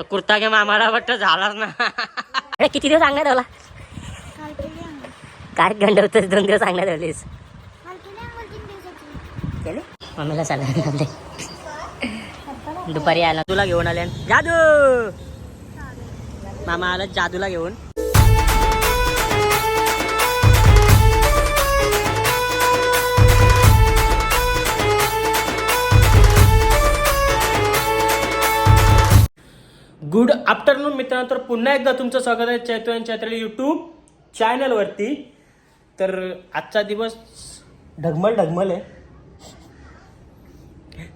तो कुर्ता घे आम्हाला वाटतं झालाच ना. अरे किती दिवस सांगण्यात आंघोळ. काय गंड होतं दोन दिवस सांगण्यात काल. केले? मम्मीला चालला दुपारी आला. तुला घेऊन आले. जादू! मामा आला जादूला घेऊन. गुड आफ्टरनून मित्रांनो तर पुन्हा एकदा तुमचं स्वागत आहे चैत्र आणि चैत्र यूट्यूब चॅनलवरती तर आजचा दिवस ढगमल ढगमल आहे.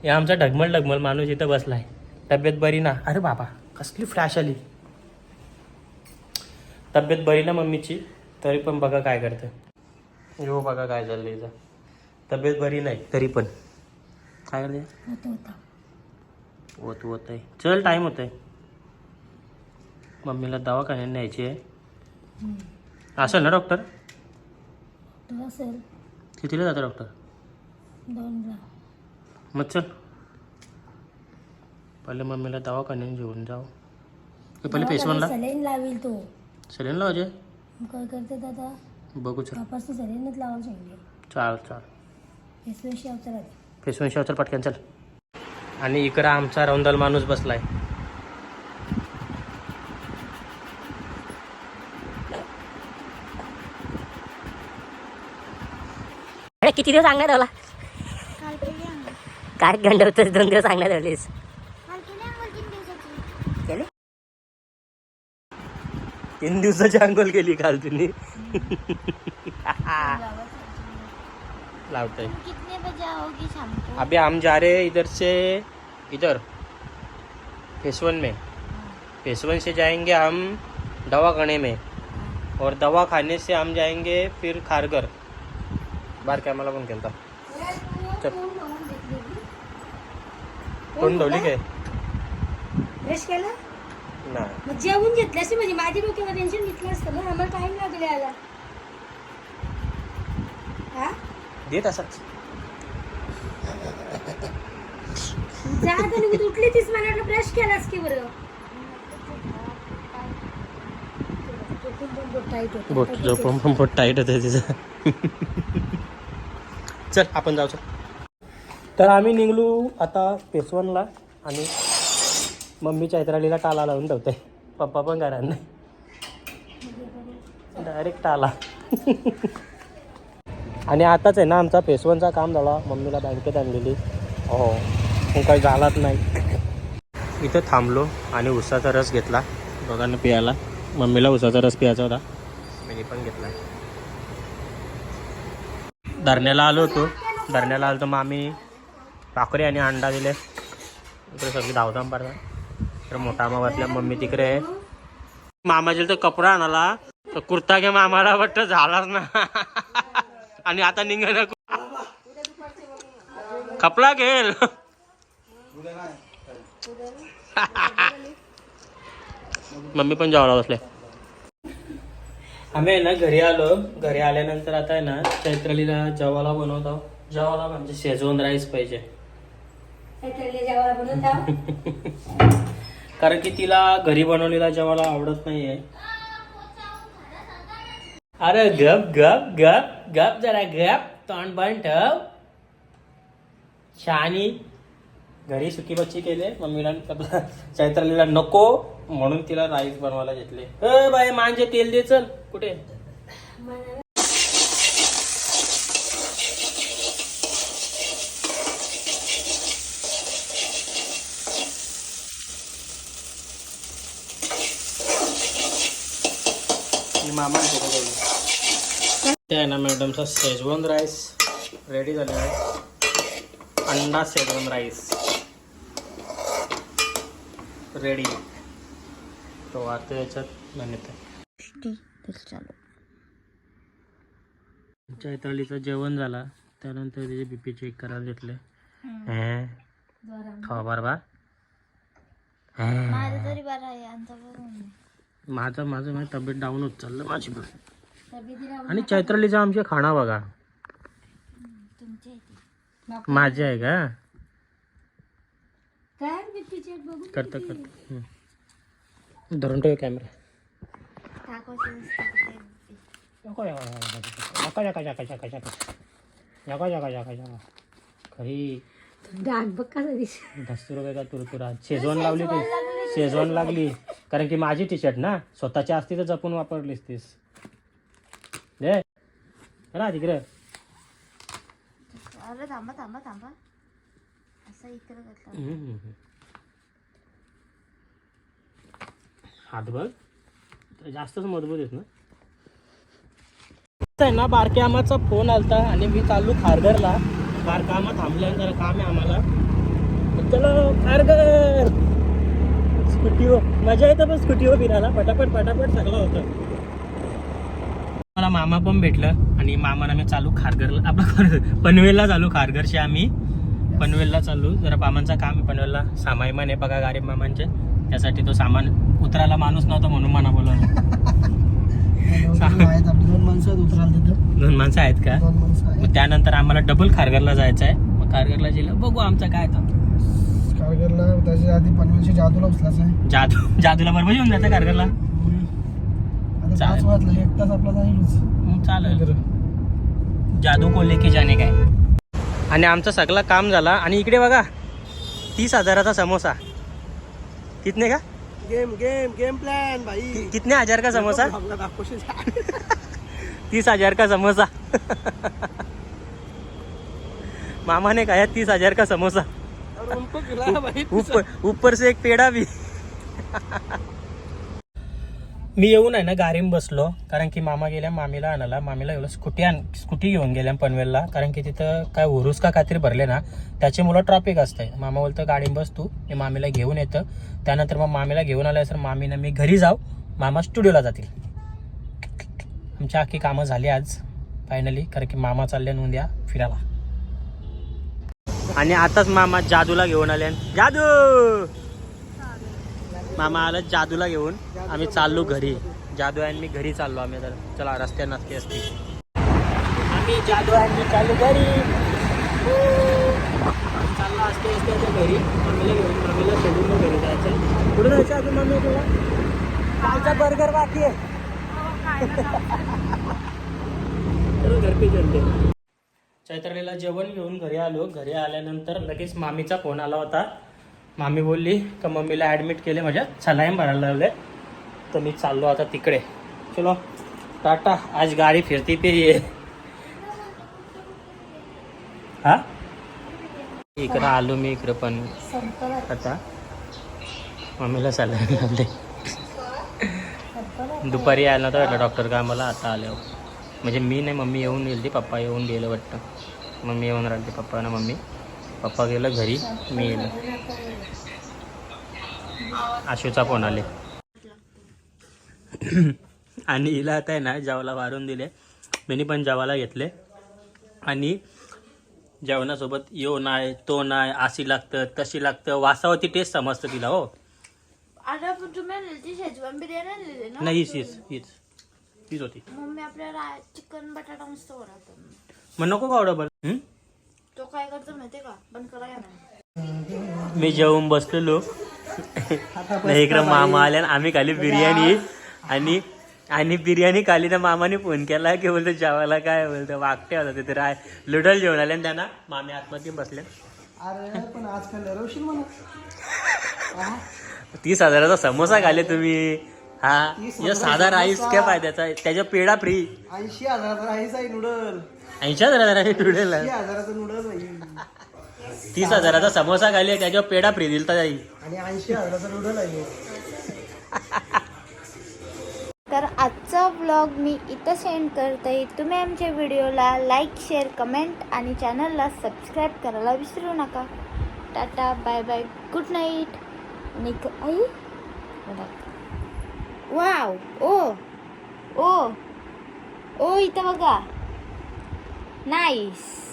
हे आमचा ढगमल ढगमल माणूस इथं बसलाय. तब्येत बरी ना? अरे बाबा कसली फ्लॅश आली? तब्येत बरी ना मम्मीची? तरी पण बघा काय करते हो बघा काय चाललंय इथं. तब्येत बरी नाही तरी पण. काय करते? होत होत. आहे चल टाईम होत आहे मम्मीला दवाखान्यात न्यायची. आहे असेल ना डॉक्टर असेल. कितीला जातं डॉक्टर दोनला. मग चल. पहिले मम्मीला दवाखान्यात घेऊन जाऊ. पहिले पेशवनला सलेन लावेल तो. सलेन लावायचे? काय करते दादा बघू चल. कापास सलेनच लावायला चाल चाल. एसवेशी अवतार आधी पेशवन शिवाय चल पटकन चल. आणि इकडं आमचा रौंदल माणूस बसलाय. अरे किती दिवस ठेवला केली आंघोळ. काय गंड होतं दोन दिवस सांगण्यात ठेवलीस काल केली आंघोळ तीन दिवसाची. अंघोळ केली काल तुम्ही कितने बजे आओगी शाम को? अभी हम जा रहे हैं इधर से इधर फेसवन में. फेसवन से जाएंगे हम दवाखाने में. और दवा खाने से हम जाएंगे फिर खारगर बार काय मला पण केलता कोण ठेवली काय? ब्रश केला? नाही. मग जेवून घेतलं असते म्हणजे माझ्या डोक्यावर टेन्शन घेतलं असतं. ना आम्हाला टाइम लागले याला हा? देत असंच जा आता निघून. उठली तीच मला वाटलं ब्रश केलास की बरं. बोट पण बोट टाईट होतं तिचं. चल आपण जाऊ तर आम्ही निघलो आता पेसवनला आणि मम्मी चैत्रालीला टाला लावून ठेवते. पप्पा पण घरात नाही. डायरेक्ट टाला आणि आताच आहे ना आमचा पेसवनचा काम झाला. मम्मीला बँकेत आणलेली. हो पण काही झालाच नाही. इथं थांबलो आणि उसाचा रस घेतला. दोघांना पियाला. मम्मीला उसाचा रस प्यायचा होता. मी पण घेतला. धरण्याला आलो होतो. धरण्याला आलो तर मग आम्ही भाकरी आणि अंडा दिले. इकडे सगळी धावधाम पडतात तर मोठा मामा बसल्या मम्मी तिकडे आहे. मामाचे तर कपडा आणाला. तर कुर्ता घे मामाला वाटतं झालाच ना. आणि आता निघाला कपडा घेल. मम्मी पण जेवायला बसले. आम्ही आहे ना घरी आलो. घरी आल्यानंतर आता आहे ना चैत्रालीला जेवायला बनवतो जेवायला म्हणजे शेजवून राईस पाहिजे. कारण की तिला घरी बनवलेला जेवायला आवडत नाहीये. अरे गप गप गप गप जरा गप. तोंड बंद ठेव. शहाणी. घरी सुकी बच्ची केले. मम्मीला आपला चैत्रालीला नको. म्हणून तिला राईस बनवायला घेतले. अ बाय मांजे तेल दे चल. कुठे? मामा ते आहे ना मॅडमचा शेजवान राईस. रेडी झालेला आहे. अंडा शेजवान राईस. रेडी तो आता याच्यात आहे चैतालीचं जेवण झाला. त्यानंतर त्याचे बीपी चेक करायला घेतले. हे. बार. बा माझं माझं माझं तब्येत डाऊन होत चाललं माझी पण. आणि चैत्रालीचा आमचे खाणा बघा. माझे आहे का? करतं करतं. धरून ठेव कॅमेरा जका जका जका जका जका जका जका जका जका जका खरी डाग बघ का तुरतुरा शेजवान लावली ती शेजवान लागली कारण की माझी टी शर्ट ना स्वतःची असती तर जपून वापरलीस तीस दे रा तिकडे थांबा थांबा थांबा असं इकडे घेतलं हम्म. हात बघ. जास्तच मजबूत आहेत ना. आहे ना बारक्या फोन आलता आणि मी चाललो खारघरला. बारकामा थांबल्या जरा काम आहे आम्हाला. चलो खारघर. स्कूटीवर. मजा येतं पण स्कूटीवर फिरायला. पटापट पटापट सगळं होतं. मला मामा पण भेटलं आणि मामाला मी चालू खारघरला आपलं पनवेलला चालू खारघरशी आम्ही. पनवेलला चालू. जरा मामांचं काम आहे पनवेलला. सामायमान आहे बघा गारीब मामांचे. त्यासाठी तो सामान उतरायला माणूस नव्हता म्हणून मला बोलवलं. दोन माणसं उतरायला तिथं. दोन माणसं आहेत का? मग त्यानंतर आम्हाला डबल खारघरला जायचं आहे मग खारघरला गेलं बघू आमचं काय तर त्याच्या आधी जादूला आहे. जादू जादूला बरोबर येऊन जायचं खारघरला. वाजलं एक तास आपला मग चालेल. जादू को लेके जाणे काय आणि आमचं सगळं काम झाला आणि इकडे बघा तीस हजाराचा समोसा. कितने का? गेम गेम गेम प्लॅन भाई. कितने हजार का समोसा? तीस हजार का समोसा. मामा ने कहा तीस हजार का समोसा. और उनको खिलाया भाई. ऊपर ऊपर से एक पेढा भी. मी येऊन आहे ना गाडीम बसलो कारण की मामा गेल्या मामीला आणायला. मामीला एवढं स्कूटी आण स्कूटी घेऊन गेल्या पनवेलला कारण की तिथं काय उरुस का काहीतरी भरले ना त्याचे मुलं ट्रॉफिक असतंय. मामा बोलतं गाडीम बस तू. मी मामीला घेऊन येतं. त्यानंतर मग मामीला घेऊन आलं सर मामीनं मी घरी जाऊ. मामा स्टुडिओला जातील. आमची आखी कामं झाली आज फायनली कारण की मामा चालले नोंद्या फिरायला. आणि आताच मामा जादूला घेऊन आले. जादू! मामा आलं जादूला घेऊन. आम्ही चाललो घरी. जादू आणि मी घरी चाललो आम्ही तर. चला रस्त्या नसते असते. आम्ही जादू आणि मी चाललो घरी. हो. चाललो असते असते घरी. मम्मीला घेऊन मम्मीला सोडून मग घरी जायचं कुठे जायचं अजून मम्मी तुला? कालचा बर्गर बाकी आहे. चलो घर पे चलते चैत्रलीला जेवण घेऊन घरी आलो. घरी आल्यानंतर लगेच मामीचा फोन आला होता. मामी बोलली का मम्मीला ॲडमिट केले माझ्या? सलाईन भरायला लावले तर मी चाललो आता तिकडे. चलो टाटा आज गाडी फिरती पे ये हा? इकडं आलो मी इकडं पण. आता मम्मीला सलाईन लावले दुपारी यायला नव्हतं वाटलं डॉक्टर का मला आता आल्यावर हो. म्हणजे मी नाही मम्मी येऊन गेली पप्पा येऊन गेलं वाटतं. मम्मी येऊन राहिली पप्पा ना मम्मी. पप्पा गेलं घरी मी गेलो आशूचा फोन आले. आणि हिला आता आहे ना जेवायला वारून दिले. मी पण जेवायला घेतले. आणि जेवणासोबत यो नाही तो नाही अशी लागतं तशी लागतं. वासावरती टेस्ट समजतं तिला हो. नाही हीच हीच हीच. हीच होती. मम्मी आपल्याला चिकन बटाटा मस्त बनवतो मग नको का हं? तो काय करतो माहितीये का? बंद करा मी जेवून बसलेलो. नाही इकडं मामा आल्या आणि आम्ही खाली बिर्याणी. आणि आणि बिर्याणी खाली तर मामाने फोन केला की बोलतो जेवायला काय बोलतो वागते होता तिथे राय लुडल जेवण आले त्यांना मामी आतमध्ये बसले. अरे पण आजकाल रवशील म्हणा तीस हजाराचा समोसा खाले तुम्ही. हा या साधा राईस काय फायद्याचा त्याच्या पेढा फ्री ऐंशी हजाराचा राईस आहे नूडल ऐंशी हजाराचा पेढा ऐंशी हजाराचा नूडल आहे. तीस हजाराचा समोसा खाले त्याच्यावर पेढा फ्री दिलता जाई आणि ऐंशी हजाराचा नूडल आहे. तर आजचा व्लॉग मी इथं सेंड करते. तुम्ही आमच्या व्हिडिओला लाईक शेअर कमेंट आणि चॅनलला सबस्क्राईब करायला विसरू नका. Tata bye bye good night आणि क- आई? बघा. Uau! Ô! Ô! Ô, Itamagá! Nice!